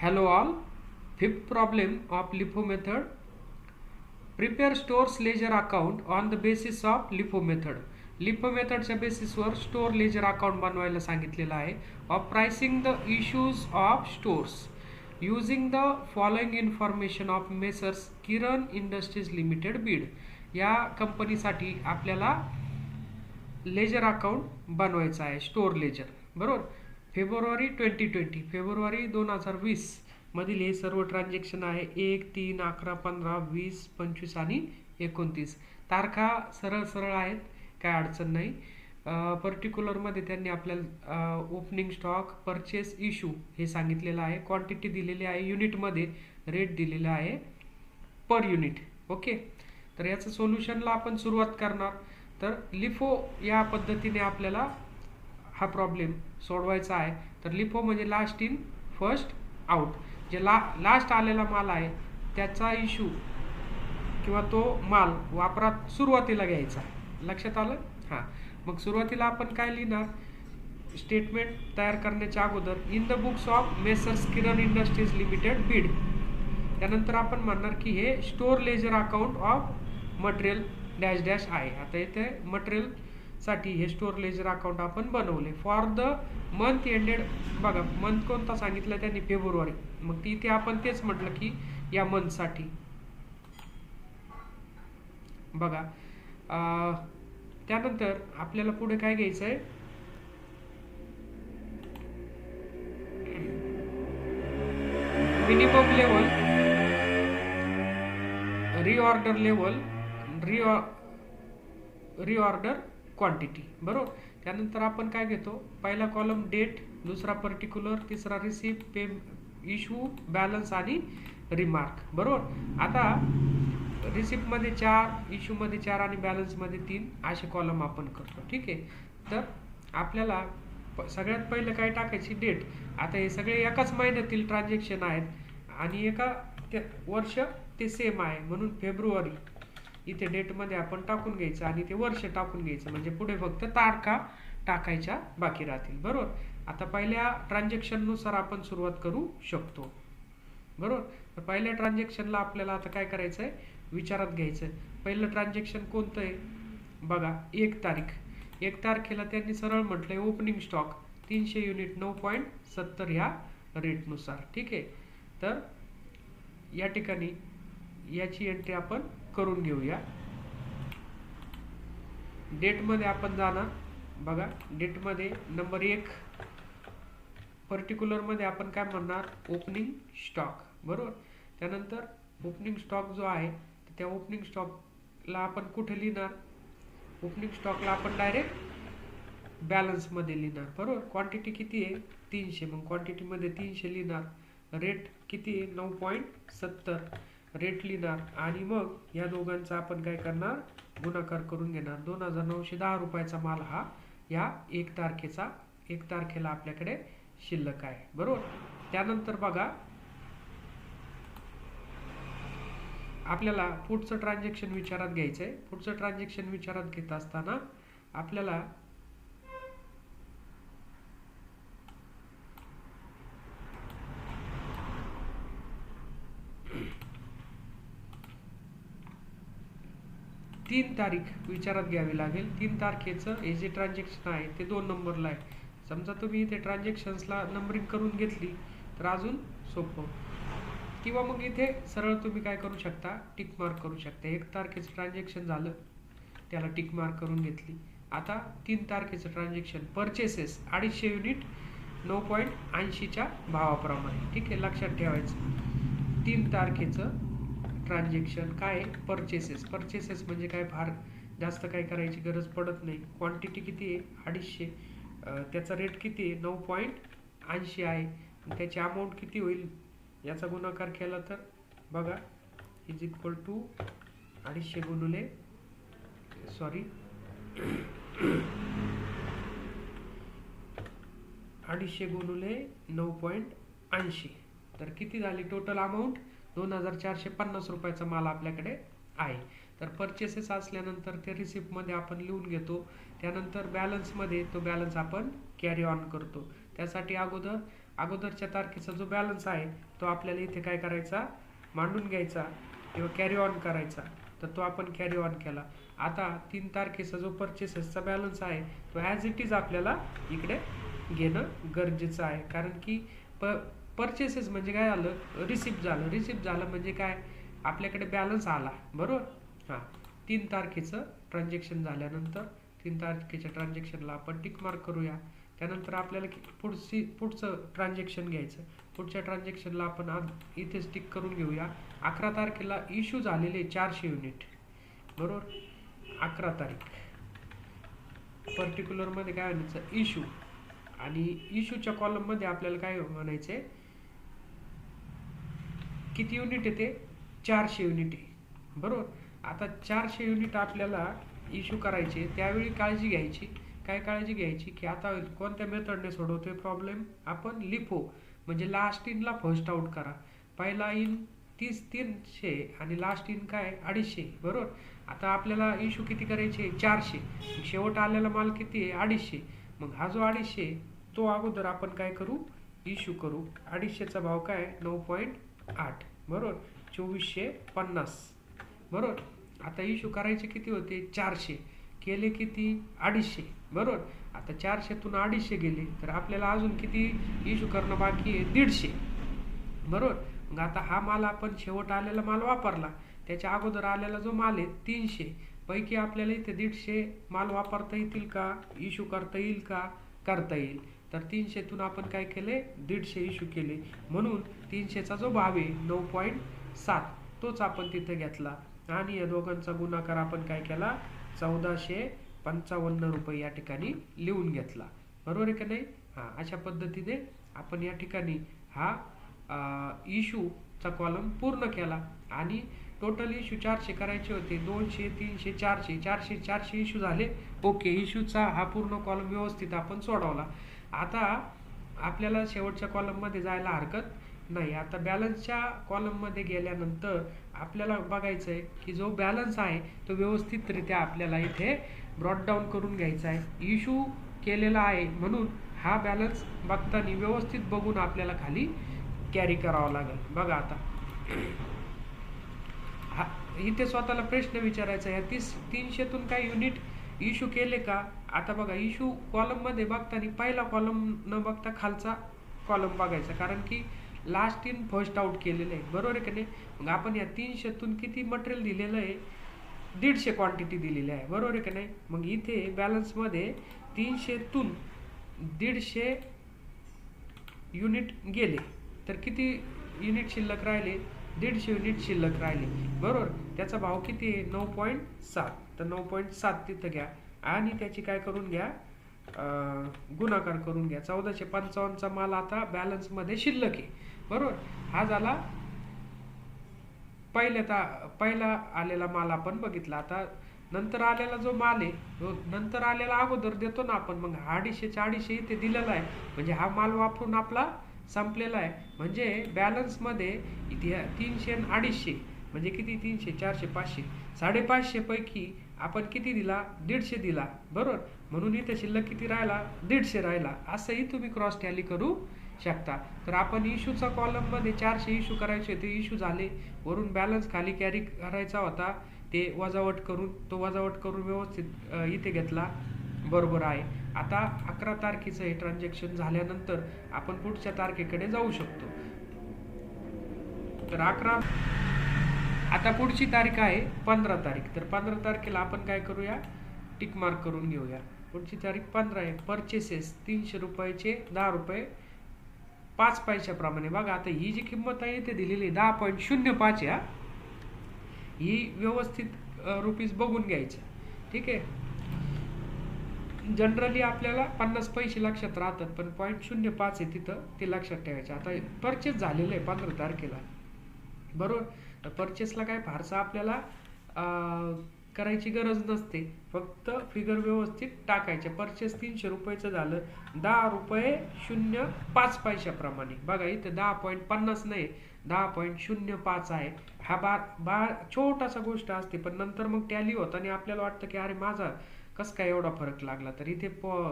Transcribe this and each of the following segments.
Hello all. Fifth problem of LIFO method. Prepare stores ledger account on the basis of LIFO method. LIFO मेथडच्या बेसिसवर store ledger account बनवायला सांगितलेलं आहे of pricing the issues of stores using the following information of messrs Kiran industries limited Beed या कंपनीसाठी आपल्याला ledger account बनवायचं आहे स्टोर लेजर बरोबर फेब्रुवारी ट्वेंटी ट्वेंटी फेब्रुवारी दोन हजार वीसमधील हे सर्व ट्रान्झॅक्शन आहे एक तीन अकरा पंधरा वीस पंचवीस आणि एकोणतीस. तारखा सरळ सरळ आहेत काय अडचण नाही. पर्टिक्युलरमध्ये त्यांनी आपल्याला ओपनिंग स्टॉक परचेस इश्यू हे सांगितलेलं आहे. क्वांटिटी दिलेली आहे युनिटमध्ये रेट दिलेला आहे पर युनिट ओके तर याचं सोल्युशनला आपण सुरुवात करणार. तर लिफो या पद्धतीने आपल्याला हा प्रॉब्लेम सोडवायचा आहे. तर लिफो म्हणजे लास्ट इन फर्स्ट आउट जे ला लास्ट आलेला माल आहे त्याचा इश्यू किंवा तो माल वापरात सुरुवातीला घ्यायचा लक्षात आलं? हां. मग सुरुवातीला आपण काय लिहिणार? स्टेटमेंट तयार करण्याच्या अगोदर in the books of messrs Kiran industries limited Beed त्यानंतर आपण म्हणणार की हे store ledger account of material dash dash आहे. आता इथे साठी हे स्टोर लेजर अकाउंट आपण बनवले. फॉर द मंथ एंडेड बघा मंथ कोणता सांगितलं त्यांनी? फेब्रुवारी. मग इथे आपण तेच म्हटलं की या मंथसाठी बघा त्यानंतर आपल्याला पुढे काय घ्यायचं आहे minimum level reorder level रिऑ reorder quantity बरोबर? त्यानंतर आपण काय घेतो? पहिला कॉलम डेट दुसरा पर्टिक्युलर तिसरा रिसिप्ट पे इश्यू बॅलन्स आणि रिमार्क बरोबर? आता रिसिप्टमध्ये चार इश्यूमध्ये चार आणि बॅलन्समध्ये तीन असे कॉलम आपण करतो ठीक आहे? तर आपल्याला सगळ्यात पहिलं काय टाकायची? डेट आता हे सगळे एकाच महिन्यातील ट्रान्झॅक्शन आहेत आणि एका ते वर्ष ते सेम आहे. म्हणून फेब्रुवारी. इथे डेटमध्ये आपण टाकून घ्यायचं आणि ते वर्ष टाकून घ्यायचं. म्हणजे पुढे फक्त तारखा टाकायच्या बाकी राहतील. बरोबर? आता पहिल्या ट्रान्झॅक्शननुसार आपण सुरुवात करू शकतो. बरोबर? तर पहिल्या ट्रान्झॅक्शनला आपल्याला आता काय करायचं आहे विचारात घ्यायचं पहिलं ट्रान्झॅक्शन कोणतं आहे? बघा एक तारीख. एक तारखेला त्यांनी सरळ म्हटलं आहे ओपनिंग स्टॉक तीनशे युनिट नऊ पॉईंट सत्तर ह्या रेटनुसार ठीक आहे? तर या ठिकाणी याची एंट्री आपण करून घेऊया. डेटमध्ये आपण जाणार. बघा डेटमध्ये नंबर एक. पर्टिक्युलरमध्ये आपण काय म्हणणार? ओपनिंग स्टॉक बरोबर? त्यानंतर ओपनिंग स्टॉक जो आहे त्या ओपनिंग स्टॉकला आपण कुठे लिहिणार? ओपनिंग स्टॉकला आपण डायरेक्ट बॅलन्समध्ये लिहिणार. बरोबर? क्वांटिटी किती आहे? तीनशे. मग क्वांटिटीमध्ये तीनशे लिहिणार. रेट किती आहे? नऊ पॉईंट सत्तर. रेट लिहिणार आणि मग या दोघांचा आपण काय करणार? गुणाकार करून घेणार. दोन हजार नऊशे दहा रुपयाचा माल हा या एक तारखेचा एक तारखेला आपल्याकडे शिल्लक आहे. बरोबर? त्यानंतर बघा आपल्याला पुढचं ट्रान्झॅक्शन विचारात घ्यायचं आहे पुढचं ट्रान्झॅक्शन विचारात घेत असताना आपल्याला तीन तारीख विचारात घ्यावी लागेल. तीन तारखेचं हे जे ट्रान्झॅक्शन आहे ते दोन नंबरला आहे. समजा तुम्ही इथे ट्रान्झॅक्शन्सला नंबरिंग करून घेतली तर अजून सोपं. किंवा मग इथे सरळ तुम्ही काय करू शकता टिक मार्क करू शकता. एक तारखेचं ट्रान्झॅक्शन झालं त्याला टिक मार्क करून घेतली. आता तीन तारखेचं ट्रान्झॅक्शन परचेसेस अडीचशे युनिट नऊ पॉईंट ऐंशीच्या भावाप्रमाणे. ठीक आहे लक्षात ठेवायचं. तीन तारखेचं ट्रान्झॅक्शन काय परचेसेस परचेसेस म्हणजे काय? फार जास्त काय करायची गरज पडत नाही. क्वांटिटी किती आहे? अडीचशे. त्याचा रेट किती आहे? नऊ पॉईंट ऐंशी आहे. त्याची अमाऊंट किती होईल? याचा गुणाकार केला तर बघा इज इक्वल टू अडीचशे गुणुले सॉरी अडीचशे गुणुले नऊ पॉईंट ऐंशी. तर किती झाली टोटल अमाऊंट दोन हजार चारशे पन्नास रुपयाचा माल आपल्याकडे आहे. तर परचेसेस असल्यानंतर ते रिसिप्टमध्ये आपण लिहून घेतो. त्यानंतर बॅलन्समध्ये तो बॅलन्स आपण कॅरी ऑन करतो. त्यासाठी अगोदर अगोदरच्या तारखेचा जो बॅलन्स आहे तो आपल्याला इथे काय करायचा? मांडून घ्यायचा किंवा कॅरी ऑन करायचा. तर तो आपण कॅरी ऑन केला. आता तीन तारखेचा जो परचेसेसचा बॅलन्स आहे तो ॲज इट इज आपल्याला इकडे घेणं गरजेचं आहे. कारण की प परचेसेस म्हणजे काय झालं? रिसिप्ट झालं. रिसिप्ट झालं म्हणजे काय? आपल्याकडे बॅलन्स आला. बरोबर? हां. तीन तारखेचं ट्रान्झॅक्शन झाल्यानंतर तीन तारखेच्या ट्रान्झॅक्शनला आपण टिक मार्क करूया. त्यानंतर आपल्याला पुढची पुढचं ट्रान्झॅक्शन घ्यायचं. पुढच्या ट्रान्झॅक्शनला आपण आज इथेच टिक करून घेऊया. अकरा तारखेला इश्यू झालेले चारशे युनिट बरोबर? अकरा तारीख. पर्टिक्युलरमध्ये काय म्हणायचं? इश्यू आणि इश्यूच्या कॉलममध्ये आपल्याला काय म्हणायचं आहे किती युनिट येते चारशे युनिट आहे. बरोबर? आता चारशे युनिट आपल्याला इश्यू करायचे त्यावेळी काळजी घ्यायची. काय काळजी घ्यायची? की आता कोणत्या मेथडने सोडवतोय प्रॉब्लेम आपण लिफो म्हणजे लास्ट इनला फर्स्ट आउट करा. पहिला इन तीस तीनशे आणि लास्ट इन काय? अडीचशे. बरोबर? आता आपल्याला इश्यू किती करायचे? चारशे. शेवट आलेला माल किती आहे? अडीचशे. मग हा जो अडीचशे तो अगोदर आपण काय करू? इश्यू करू. अडीचशेचा भाव काय? नऊ पॉईंट आठ. बरोबर? चोवीसशे पन्नास. बरोबर? आता इश्यू करायचे किती होते? चारशे. केले किती? अडीचशे. बरोबर? आता चारशेतून अडीचशे गेले तर आपल्याला अजून किती इश्यू करणं बाकी आहे? दीडशे. बरोबर? मग आता हा माल आपण शेवट आलेला माल वापरला. त्याच्या अगोदर आलेला जो माल आहे तीनशे. पैकी आपल्याला इथे दीडशे माल वापरता येतील का? इश्यू करता येईल का? करता येईल. तर तीनशेतून आपण काय केले? दीडशे इश्यू केले. म्हणून तीनशेचा जो भाव आहे नऊ पॉईंट सात तोच आपण तिथे घेतला. आणि या दोघांचा गुणाकार आपण काय केला? चौदाशे पंचावन्न रुपये या ठिकाणी लिहून घेतला. बरोबर आहे का नाही? हां अशा पद्धतीने आपण या ठिकाणी हा इशूचा कॉलम पूर्ण केला. आणि टोटल इशू चारशे करायचे होते. दोनशे तीनशे चारशे चारशे चारशे इशू झाले. ओके इशूचा हा पूर्ण कॉलम व्यवस्थित आपण सोडवला. आता आपल्याला शेवटच्या कॉलममध्ये जायला हरकत नाही. आता बॅलन्सच्या कॉलममध्ये गेल्यानंतर आपल्याला बघायचं आहे की जो बॅलन्स आहे तो व्यवस्थितरित्या आपल्याला इथे ब्रॉडडाऊन करून घ्यायचा आहे. इशू केलेला आहे म्हणून हा बॅलन्स बघताना व्यवस्थित बघून आपल्याला खाली कॅरी करावा लागेल. बघा आता. हा इथे स्वतःला प्रश्न विचारायचा आहे. तीस तीनशेतून काही युनिट इशू केले का? आता बघा इशू कॉलममध्ये बघताना पहिला कॉलम न बघता खालचा कॉलम बघायचा. कारण की लास्ट इन फर्स्ट आउट केलेलं आहे. बरोबर आहे का नाही? मग आपण या तीनशेतून किती मटेरियल दिलेलं आहे? दीडशे क्वांटिटी दिलेली आहे. बरोबर आहे का नाही? मग इथे बॅलन्समध्ये तीनशेतून दीडशे युनिट गेले. तर किती युनिट शिल्लक राहिले? दीडशे युनिट शिल्लक राहिले. बरोबर? त्याचा भाव किती आहे? नऊ पॉईंट सात. तर नऊ पॉईंट सात तिथं घ्या. आणि त्याची काय करून घ्या? गुणाकार करून घ्या. चौदाशे पंचावन्नचा माल आता बॅलन्समध्ये शिल्लक आहे. बरोबर? हा झाला. पहिल्या ता पहिला आलेला माल आपण बघितला. आता नंतर आलेला जो माल आहे तो नंतर आलेला अगोदर देतो ना आपण. मग अडीचशे अडीचशे इथे दिलेला आहे. म्हणजे हा माल वापरून आपला संपलेला आहे. म्हणजे बॅलन्समध्ये इथे तीनशे आणि अडीचशे. म्हणजे किती? तीनशे चारशे पाचशे. साडेपाचशे पैकी आपण किती दिला? दीडशे दिला. बरोबर? म्हणून इथे शिल्लक किती राहिला? दीडशे राहिला. असंही तुम्ही क्रॉस टॅली करू शकता. तर आपण इशूचा कॉलममध्ये चारशे इशू करायचे ते इशू झाले. वरून बॅलन्स खाली कॅरी करायचा होता. ते वजावट करून तो वजावट करून व्यवस्थित इथे घेतला. बरोबर आहे. आता अकरा तारखेचं हे ट्रान्झॅक्शन झाल्यानंतर आपण पुढच्या तारखेकडे जाऊ शकतो. तर अकरा आता पुढची तारीख आहे पंधरा तारीख. तर पंधरा तारखेला आपण काय करूया? टिक मार्क करून घेऊया. पुढची तारीख पंधरा आहे. परचेसेस तीनशे रुपयाचे दहा रुपये. पाच पैशाप्रमाणे. बघा आता ही जी किंमत आहे ते दिलेली आहे. दहा पॉईंट शून्य पाच या ही. व्यवस्थित रुपीज बघून घ्यायचं. ठीक आहे? जनरली आपल्याला पन्नास पैसे लक्षात राहतात पण पॉईंट शून्य पाच आहे तिथं ते लक्षात ठेवायचे. आता परचेस झालेलं आहे पंधरा तारखेला. बरोबर? तर परचेसला काय फारसा आपल्याला करायची गरज नसते. फक्त फिगर व्यवस्थित टाकायचे. परचेस तीनशे रुपयाचं झालं. दहा रुपये शून्य पाच पैशाप्रमाणे. बघा इथं दहा पॉईंट पन्नास नाही दहा पॉईंट शून्य पाच आहे. हा बा बा छोटासा गोष्ट असते पण नंतर मग टॅली होतं आणि आपल्याला वाटतं की अरे माझा कसं काय एवढा फरक लागला? तर इथे पॉ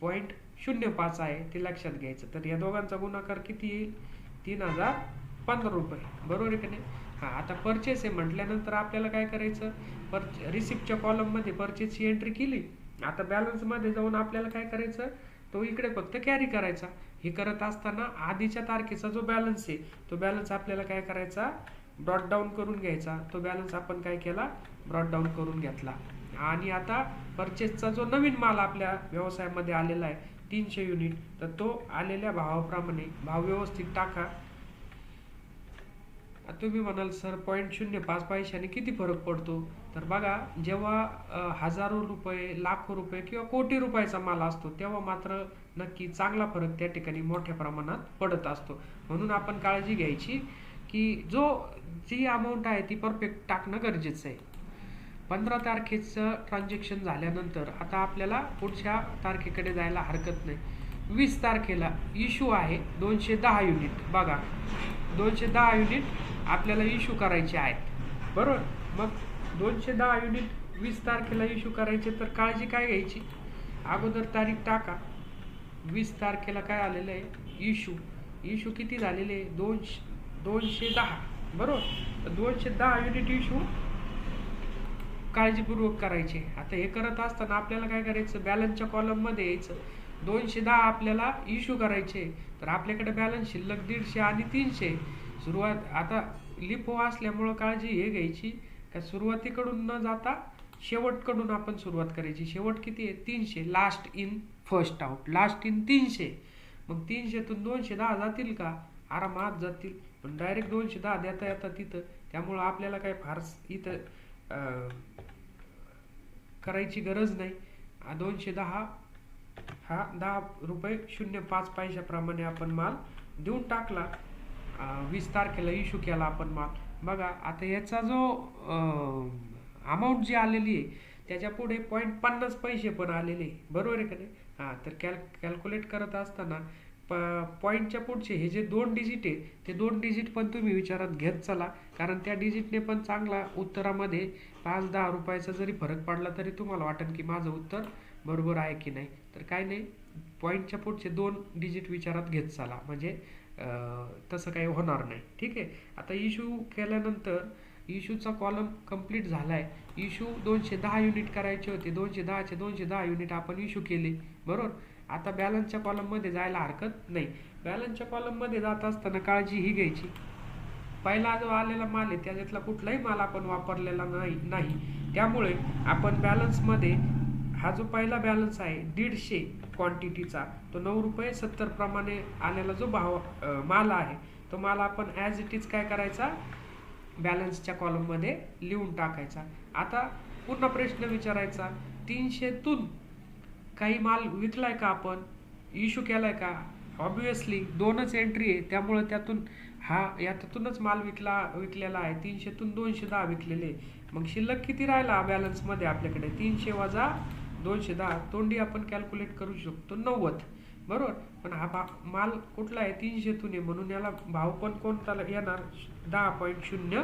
पॉईंट शून्य पाच आहे ते लक्षात घ्यायचं. तर या दोघांचा गुणाकार किती येईल? तीन हजार पंधरा रुपये. बरोबर आहे का नाही? हां आता परचेस आहे म्हटल्यानंतर आपल्याला काय करायचं? पर रिसिप्टच्या कॉलममध्ये परचेसची एंट्री केली. आता बॅलन्समध्ये जाऊन आपल्याला काय करायचं? तो इकडे फक्त कॅरी करायचा. हे करत असताना आधीच्या तारखेचा जो बॅलन्स आहे तो बॅलन्स आपल्याला काय करायचा? ब्रॉड डाऊन करून घ्यायचा. तो बॅलन्स आपण काय केला? ब्रॉड डाऊन करून घेतला. आणि आता परचेसचा जो नवीन माल आपल्या व्यवसायामध्ये आलेला आहे तीनशे युनिट तर तो आलेल्या भावाप्रमाणे भाव व्यवस्थित टाका. तुम्ही म्हणाल सर पॉईंट शून्य पाच पैशाने किती फरक पडतो? तर बघा जेव्हा हजारो रुपये लाखो रुपये किंवा कोटी रुपयाचा माल असतो तेव्हा मात्र नक्की चांगला फरक त्या ठिकाणी मोठ्या प्रमाणात पडत असतो. म्हणून आपण काळजी घ्यायची की जो जी अमाऊंट आहे ती परफेक्ट टाकणं गरजेचं आहे. पंधरा तारखेचं ट्रान्झॅक्शन झाल्यानंतर आता आपल्याला पुढच्या तारखेकडे जायला हरकत नाही. वीस तारखेला इशू आहे दोनशे दहा युनिट बघा दोनशे दहा युनिट आपल्याला इश्यू करायचे आहेत. बरोबर? मग दोनशे दहा युनिट वीस तारखेला इश्यू करायचे तर काळजी काय घ्यायची? अगोदर तारीख टाका. वीस तारखेला काय आलेलं आहे? इशू इशू किती झालेले? आहे दोनशे दोनशे दहा. बरोबर? तर दोनशे दहा युनिट इशू काळजीपूर्वक करायचे. आता हे करत असताना आपल्याला काय करायचं? बॅलन्सच्या कॉलममध्ये यायचं. दोनशे दहा आपल्याला इश्यू करायचे. तर आपल्याकडे बॅलन्स शिल्लक दीडशे आणि तीनशे. सुरुवात आता लिपो हो असल्यामुळं काळजी हे घ्यायची. का सुरुवातीकडून न जाता शेवटकडून आपण सुरुवात करायची. शेवट किती आहे? तीनशे. Last in first out last in तीनशे. मग तीनशेतून दोनशे दहा जातील का? आरामात जातील. पण डायरेक्ट दोनशे दहा देता येतात तिथं. त्यामुळं आपल्याला काय फार इथं करायची गरज नाही. दोनशे दहा हा दहा रुपये शून्य पाच पैशाप्रमाणे आपण माल देऊन टाकला. वीस तारखेला इशू केला आपण माल बघा आता याचा जो अमाऊंट जी आलेली आहे त्याच्या पुढे पॉईंट पन्नास पैसे पण आलेले आहे. बरोबर आहे का नाही? हां तर कॅल कॅल्क्युलेट करत असताना प पॉईंटच्या पुढचे हे जे दोन डिजिट आहे ते दोन डिजिट पण तुम्ही विचारात घेत चला. कारण त्या डिजिटने पण चांगला उत्तरामध्ये पाच दहा रुपयाचा जरी फरक पडला तरी तुम्हाला वाटेल की माझं उत्तर बरोबर आहे की नाही. तर काय नाही पॉईंटच्या पुढचे दोन डिजिट विचारात घेत चला. म्हणजे तसं काही होणार नाही. ठीक आहे? आता इशू केल्यानंतर इशूचा कॉलम कंप्लीट झाला आहे इशू दोनशे दहा युनिट करायचे होते. दोनशे दहाचे दोनशे दहा युनिट आपण इशू केले. बरोबर? आता बॅलन्सच्या कॉलममध्ये जायला हरकत नाही. बॅलन्सच्या कॉलममध्ये जात असताना काळजी ही घ्यायची. पहिला जो आलेला माल आहे त्याच्यातला कुठलाही माल आपण वापरलेला नाही नाही. त्यामुळे आपण बॅलन्समध्ये हा जो पहिला बॅलन्स आहे दीडशे क्वांटिटीचा तो नऊ रुपये सत्तर प्रमाणे आलेला जो भाव माल आहे तो माल आपण ॲज इट इज काय करायचा? बॅलन्सच्या कॉलममध्ये लिहून टाकायचा. आता पुन्हा प्रश्न विचारायचा तीनशेतून काही माल विकलाय का आपण? इश्यू केलाय का? ऑब्विसली दोनच एंट्री आहे त्यामुळे त्यातून हा यातूनच माल विकला विकलेला आहे. तीनशेतून दोनशे दहा विकलेले. मग शिल्लक किती राहिला? बॅलन्समध्ये आपल्याकडे तीनशे वजा दोनशे दहा तोंडी आपण कॅल्क्युलेट करू शकतो नव्वद. बरोबर? पण हा भा माल कुठला आहे? तीनशेतून आहे म्हणून याला भाव पण कोणता येणार? दहा पॉईंट शून्य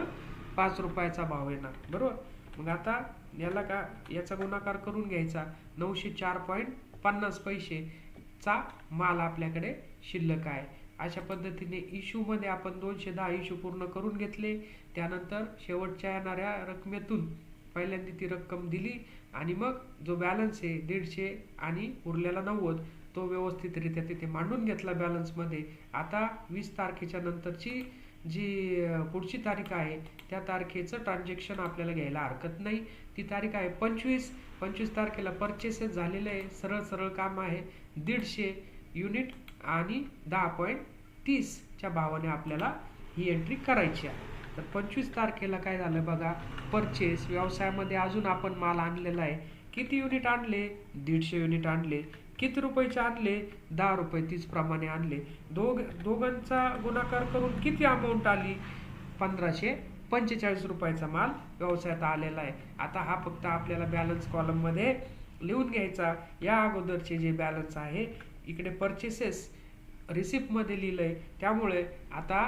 पाच रुपयाचा भाव येणार. बरोबर? मग आता याला का याचा गुणाकार करून घ्यायचा. नऊशे चार पॉईंट पन्नास पैसेचा माल आपल्याकडे शिल्लक आहे. अशा पद्धतीने इशूमध्ये आपण दोनशे दहा इशू पूर्ण करून घेतले. त्यानंतर शेवटच्या येणाऱ्या रकमेतून पहिल्यांदा ती रक्कम दिली. आणि मग जो बॅलन्स आहे दीडशे आणि उरलेला नव्वद तो व्यवस्थितरित्या तिथे मांडून घेतला बॅलन्समध्ये आता वीस तारखेच्या नंतरची जी पुढची तारीख आहे त्या तारखेचं ट्रान्झॅक्शन आपल्याला घ्यायला हरकत नाही. ती तारीख आहे पंचवीस. पंचवीस तारखेला परचेसेस झालेलं आहे. सरळ सरळ काम आहे. दीडशे युनिट आणि दहा पॉईंट तीसच्या भावाने आपल्याला ही एंट्री करायची आहे. तर पंचवीस तारखेला काय झालं बघा? परचेस व्यवसायामध्ये अजून आपण माल आणलेला आहे. किती युनिट आणले? दीडशे युनिट आणले. किती रुपयाचे आणले? दहा रुपये तीस प्रमाणे आणले. दोघ दोघांचा गुणाकार करून किती अमाऊंट आली? पंधराशे पंचेचाळीस रुपयाचा माल व्यवसायात आलेला आहे. आता हा फक्त आपल्याला बॅलन्स कॉलममध्ये लिहून घ्यायचा. या अगोदरचे जे बॅलन्स आहे इकडे परचेसेस रिसिप्टमध्ये लिहिलं आहे त्यामुळे आता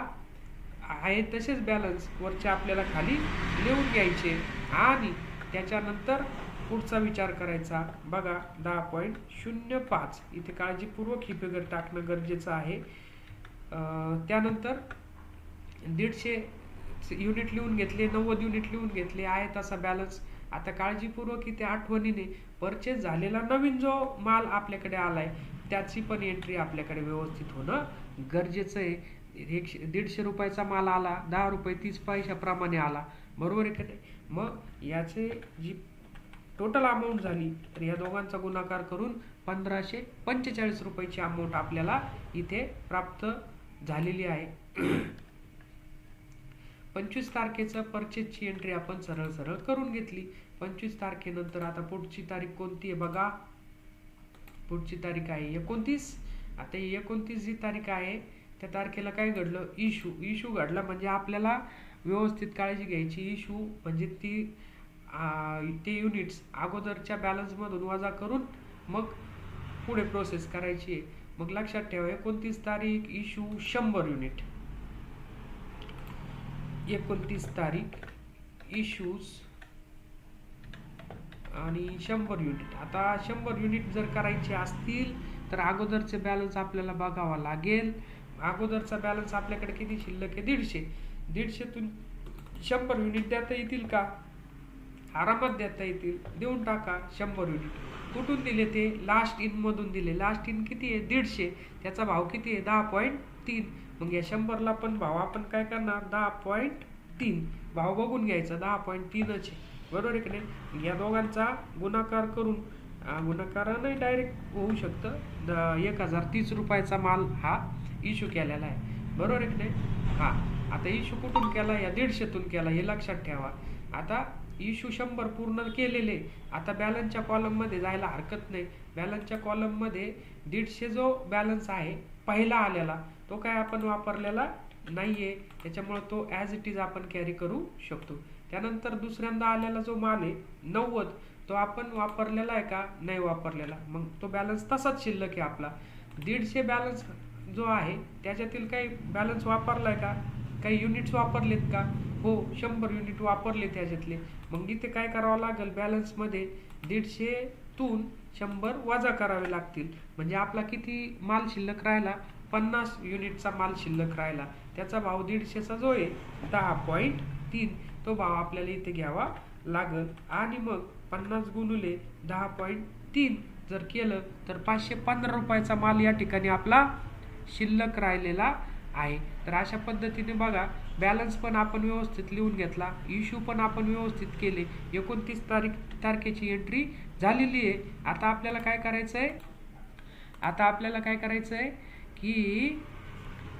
आहे तसेच बॅलन्स वरचे आपल्याला खाली लिहून घ्यायचे. आणि त्याच्यानंतर पुढचा विचार करायचा. बघा दहा पॉईंट शून्य पाच. इथे काळजीपूर्वक ही फिगर टाकणं गरजेचं आहे. त्यानंतर दीडशे युनिट लिहून घेतले नव्वद युनिट लिहून घेतले. आहे तसा बॅलन्स आता काळजीपूर्वक इथे आठवणीने परचेस झालेला नवीन जो माल आपल्याकडे आलाय त्याची पण एंट्री आपल्याकडे व्यवस्थित होणं गरजेचं आहे. एकशे दीडशे रुपयाचा माल आला दहा रुपये तीस पैशाप्रमाणे आला. बरोबर आहे का नाही? मग याचे जी टोटल अमाऊंट झाली तर या दोघांचा गुणाकार करून पंधराशे पंचेचाळीस रुपयाची अमाऊंट आपल्याला इथे प्राप्त झालेली आहे. पंचवीस तारखेचं परचेसची एंट्री आपण सरळ सरळ करून घेतली. पंचवीस तारखेनंतर आता पुढची तारीख कोणती आहे बघा. पुढची तारीख आहे एकोणतीस. आता एकोणतीस जी तारीख आहे त्या तारखेला काय घडलं? इशू इशू घडला म्हणजे आपल्याला व्यवस्थित काळजी घ्यायची. इशू म्हणजे ती ते युनिट्स अगोदरच्या बॅलन्समधून वजा करून मग पुढे प्रोसेस करायची आहे. मग लक्षात ठेवा एकोणतीस तारीख इशू शंभर युनिट एकोणतीस तारीख इशूज आणि शंभर युनिट आता शंभर युनिट जर करायचे असतील तर अगोदरचे बॅलन्स आपल्याला बघावा लागेल. अगोदरचा बॅलन्स आपल्याकडे किती? शिल्लक आहे? दीडशे. दीडशेतून शंभर युनिट देता येतील का? आरामात देता येतील. देऊन टाका शंभर युनिट कुठून दिले ते? लास्ट इन मधून दिले. लास्ट इन किती आहे? दीडशे. त्याचा भाव किती आहे? दहा पॉईंट तीन. मग या शंभरला पण भाव आपण काय करणार? दहा पॉईंट तीन. भाव बघून घ्यायचा. दहा पॉईंट तीनच आहे. बरोबर आहे की नाही? या दोघांचा गुणाकार करून अं, गुणाकाराने डायरेक्ट होऊ शकतं. द- एक हजार तीस रुपयाचा माल हा इश्यू केलेला आहे. बरोबर आहे की नाही? हा. आता इश्यू कुठून केला? या दीडशेतून केला. हे लक्षात ठेवा. आता इश्यू शंभर पूर्ण केलेले. आता बॅलन्सच्या कॉलममध्ये जायला हरकत नाही. बॅलन्सच्या कॉलममध्ये दीडशे जो बॅलन्स आहे पहिला आलेला तो काय आपण वापरलेला नाहीये. त्याच्यामुळे तो ॲज इट इज आपण कॅरी करू शकतो. त्यानंतर दुसऱ्यांदा आलेला जो माल आहे नव्वद तो आपण वापरलेला आहे का? नाही वापरलेला. मग तो बॅलन्स तसाच शिल्लक आहे आपला. दीडशे बॅलन्स जो आहे त्याच्यातील काही बॅलन्स वापरलाय का? काही युनिट्स वापरलेत का? हो शंभर युनिट वापरले त्याच्यातले. मग इथे काय करावं लागेल? बॅलन्समध्ये दीडशेतून शंभर वजा करावे लागतील. म्हणजे आपला किती माल शिल्लक राहिला? पन्नास युनिटचा माल शिल्लक राहिला. त्याचा भाव दीडशेचा जो आहे दहा पॉईंट तीन तो भाव आपल्याला इथे घ्यावा लागल. आणि मग पन्नास गुणुले दहा पॉईंट तीन जर केलं तर पाचशे पंधरा रुपयाचा माल या ठिकाणी आपला शिल्लक राहिलेला आहे. तर अशा पद्धतीने बघा बॅलन्स पण आपण व्यवस्थित लिहून घेतला. इश्यू पण आपण व्यवस्थित केले. एकोणतीस तारीख तारखेची एंट्री झालेली आहे. आता आपल्याला काय करायचं आहे आता आपल्याला काय करायचं आहे की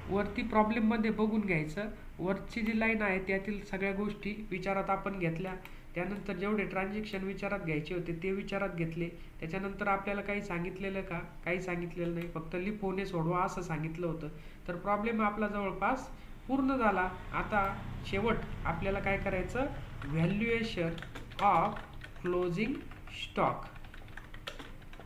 वरती प्रॉब्लेममध्ये बघून घ्यायचं. वरची जी लाईन आहे त्यातील सगळ्या गोष्टी विचारात आपण घेतल्या. त्यानंतर जेवढे ट्रान्झॅक्शन विचारात घ्यायचे होते ते विचारात घेतले. त्याच्यानंतर आपल्याला काही सांगितलेलं का? काही सांगितलेलं नाही. फक्त लिप सोडवा असं सांगितलं होतं. तर प्रॉब्लेम आपला जवळपास पूर्ण झाला. आता शेवट आपल्याला काय करायचं? व्हॅल्युएशन ऑफ क्लोजिंग स्टॉक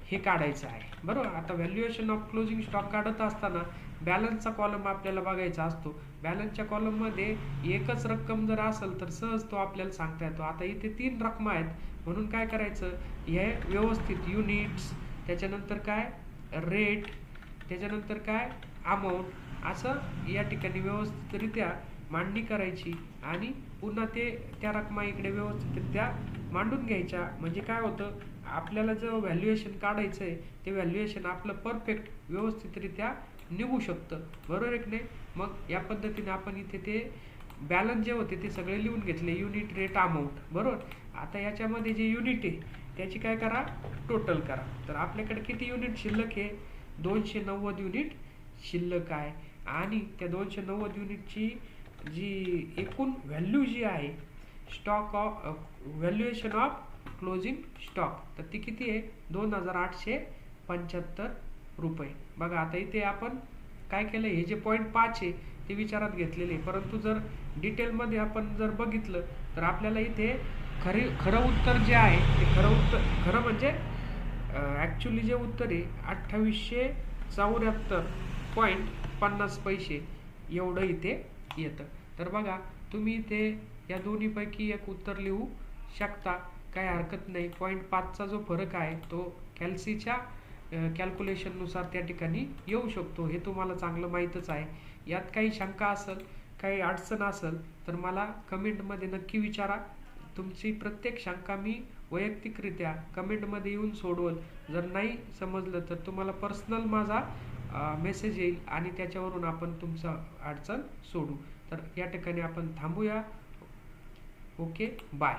हे काढायचं आहे. बरोबर? आता व्हॅल्युएशन ऑफ क्लोजिंग स्टॉक काढत असताना बॅलन्सचा कॉलम आपल्याला बघायचा असतो. बॅलन्सच्या कॉलममध्ये एकच रक्कम जर असेल तर सहज तो आपल्याला सांगता येतो. आता इथे तीन रक्कम आहेत. म्हणून काय करायचं? हे व्यवस्थित युनिट्स त्याच्यानंतर काय? रेट त्याच्यानंतर काय? अमाऊंट असं या ठिकाणी व्यवस्थितरित्या मांडणी करायची आणि पुन्हा ते त्या रकमा इकडे व्यवस्थितरित्या मांडून घ्यायच्या. म्हणजे काय होतं? आपल्याला जो व्हॅल्युएशन काढायचं आहे ते व्हॅल्युएशन आपलं परफेक्ट व्यवस्थितरित्या निघू शकतं. बरोबर एक नाही? मग या पद्धतीने आपण इथे ते बॅलन्स जे होते ते सगळे लिहून घेतले. युनिट रेट अमाऊंट बरोबर? आता याच्यामध्ये जे युनिट आहे त्याची काय करा? टोटल करा. तर आपल्याकडे किती युनिट शिल्लक आहे? दोनशे नव्वद युनिट शिल्लक आहे. आणि त्या दोनशे नव्वद युनिटची जी एकूण व्हॅल्यू जी आहे stock of valuation of closing stock तर ती किती आहे? दोन हजार आठशे पंच्याहत्तर रुपये. बघा आता इथे आपण काय केलं हे जे पॉईंट पाच आहे ते विचारात घेतलेले. परंतु जर डिटेलमध्ये आपण जर बघितलं तर आपल्याला इथे खरी खरं उत्तर जे आहे ते खरं उत्तर खरं म्हणजे ॲक्च्युली जे उत्तर आहे अठ्ठावीसशे चौऱ्याहत्तर पॉईंट पन्नास पैसे एवढं इथे येतं. तर बघा तुम्ही इथे या दोन्हीपैकी एक उत्तर लिहू शकता. काही हरकत नाही. पॉईंट पाचचा जो फरक आहे तो कॅल्सीच्या कॅल्क्युलेशननुसार त्या ठिकाणी येऊ शकतो. हे तुम्हाला चांगलं माहीतच आहे. यात काही शंका असेल काही अडचण असेल तर मला कमेंटमध्ये नक्की विचारा. तुमची प्रत्येक शंका मी वैयक्तिकरित्या कमेंटमध्ये येऊन सोडवल. जर नाही समजलं तर तुम्हाला पर्सनल माझा मेसेज येईल आणि त्याच्यावरून आपण तुमचा अडचण सोडू. तर या ठिकाणी आपण थांबूया. Okay bye